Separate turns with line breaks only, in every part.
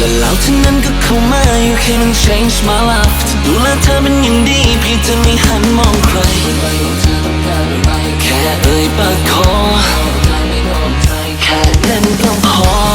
และแล้วเธอนั้นก็เข้ามาอยู่แค่
มัน change my life ดูแลเธอเป็นอย่างดีพี่งเธอไม่หัน
มองใคร แค่เอ่ยปา
กขอแค่
นั้นก็พอ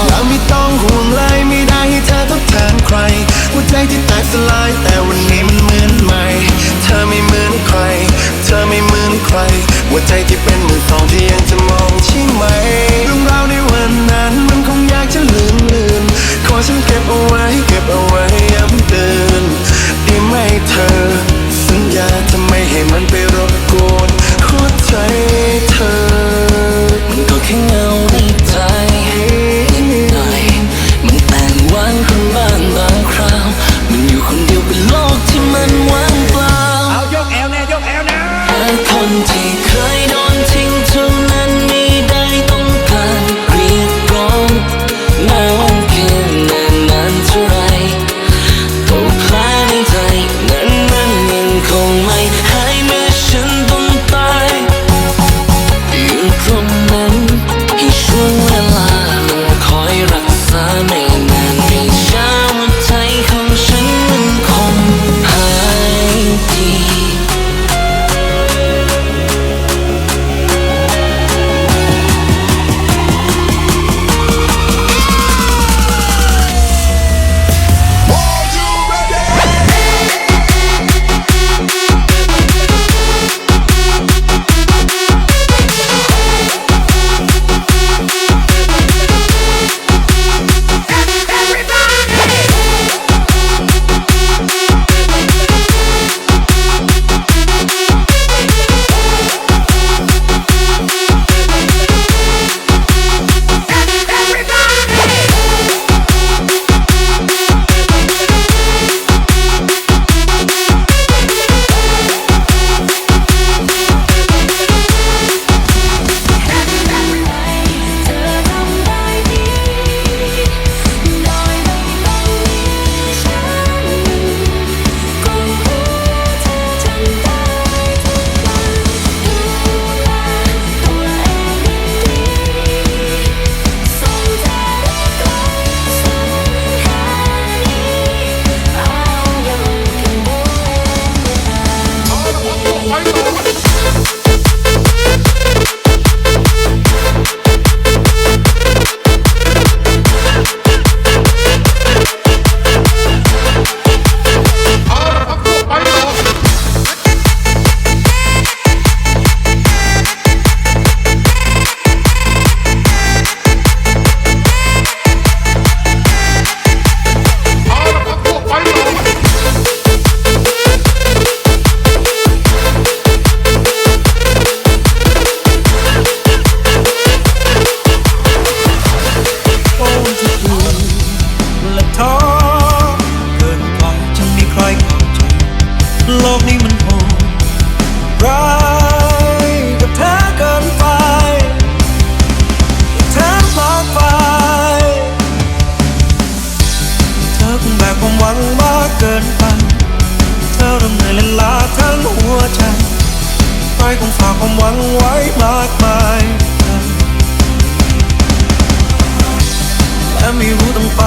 โลกนี้
มันโหดร้ายกับเธอเกินไปเธอมากไปเธอคงแบกความหวังมากเกินไป เธอริ่มเหนื่อยและลาทั้งหัวใจใครคงฝากความหวังไว้มากมายและไม่รู้ต้องไป